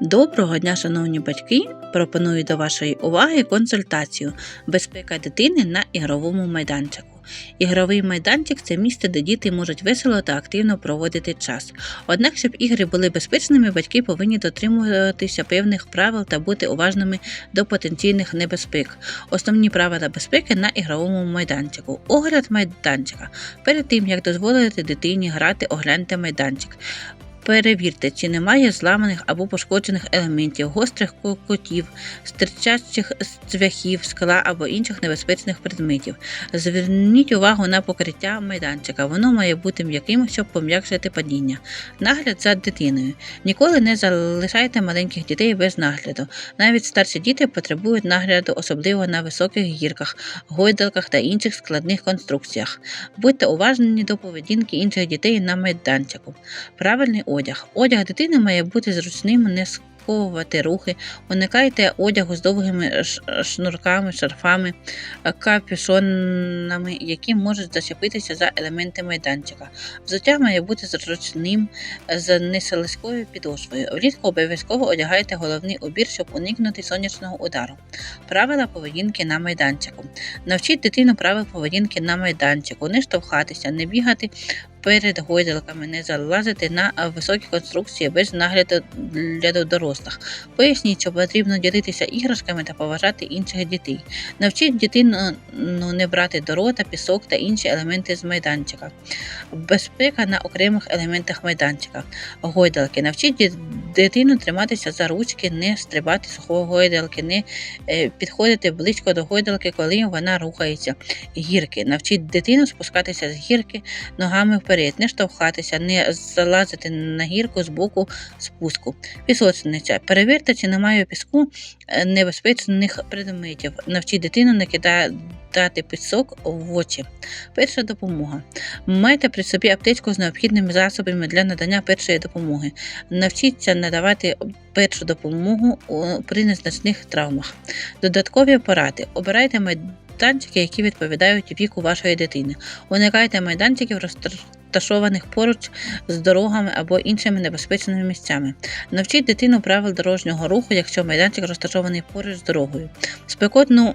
Доброго дня, шановні батьки! Пропоную до вашої уваги консультацію Безпека дитини на ігровому майданчику. Ігровий майданчик це місце, де діти можуть весело та активно проводити час. Однак, щоб ігри були безпечними, батьки повинні дотримуватися певних правил та бути уважними до потенційних небезпек. Основні правила безпеки на ігровому майданчику. Огляд майданчика. Перед тим як дозволити дитині грати, огляньте майданчик. Перевірте, чи немає зламаних або пошкоджених елементів, гострих кутів, стирчачих цвяхів, скла або інших небезпечних предметів. Зверніть увагу на покриття майданчика. Воно має бути м'яким, щоб пом'якшити падіння. Нагляд за дитиною. Ніколи не залишайте маленьких дітей без нагляду. Навіть старші діти потребують нагляду, особливо на високих гірках, гойдалках та інших складних конструкціях. Будьте уважні до поведінки інших дітей на майданчику. Правильний одяг. Одяг дитини має бути зручним, не сковувати рухи, уникайте одягу з довгими шнурками, шарфами, е, капюшонами, які можуть зачепитися за елементи майданчика. Взуття має бути зручним з неселискою підошвою. Влітку обов'язково одягайте головний убір, щоб уникнути сонячного удару. Правила поведінки на майданчику. Навчіть дитину правил поведінки на майданчику, не штовхатися, не бігати перед гойдалками, не залазити на високі конструкції без нагляду для дорослих. Поясніть, що потрібно ділитися іграшками та поважати інших дітей. Навчіть дитину ну, не брати до рота, пісок та інші елементи з майданчика. Безпека на окремих елементах майданчика. Гойдалки. Навчіть дитину триматися за ручки, не стрибати з гойдалки, не е, підходити близько до гойдалки, коли вона рухається. Гірки. Навчіть дитину спускатися з гірки ногами вперед, не штовхатися, не залазити на гірку з боку спуску. Пісочниця. Перевірте, чи немає піску е, небезпечних предметів. Навчіть дитину не кидати пісок в очі. Перша допомога. Майте при собі аптечку з необхідними засобами для надання першої допомоги. Навчіться надавати першу допомогу при незначних травмах. Додаткові поради. Обирайте майданчики, які відповідають віку вашої дитини. Уникайте майданчиків розташованих поруч з дорогами або іншими небезпечними місцями. Навчіть дитину правил дорожнього руху, якщо майданчик розташований поруч з дорогою. В спекотну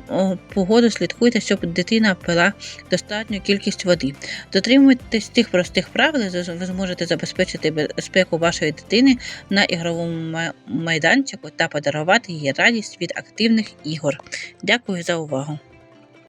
погоду слідкуйте, щоб дитина пила достатню кількість води. Дотримуйтесь цих простих правил, ви зможете забезпечити безпеку вашої дитини на ігровому майданчику та подарувати їй радість від активних ігор. Дякую за увагу!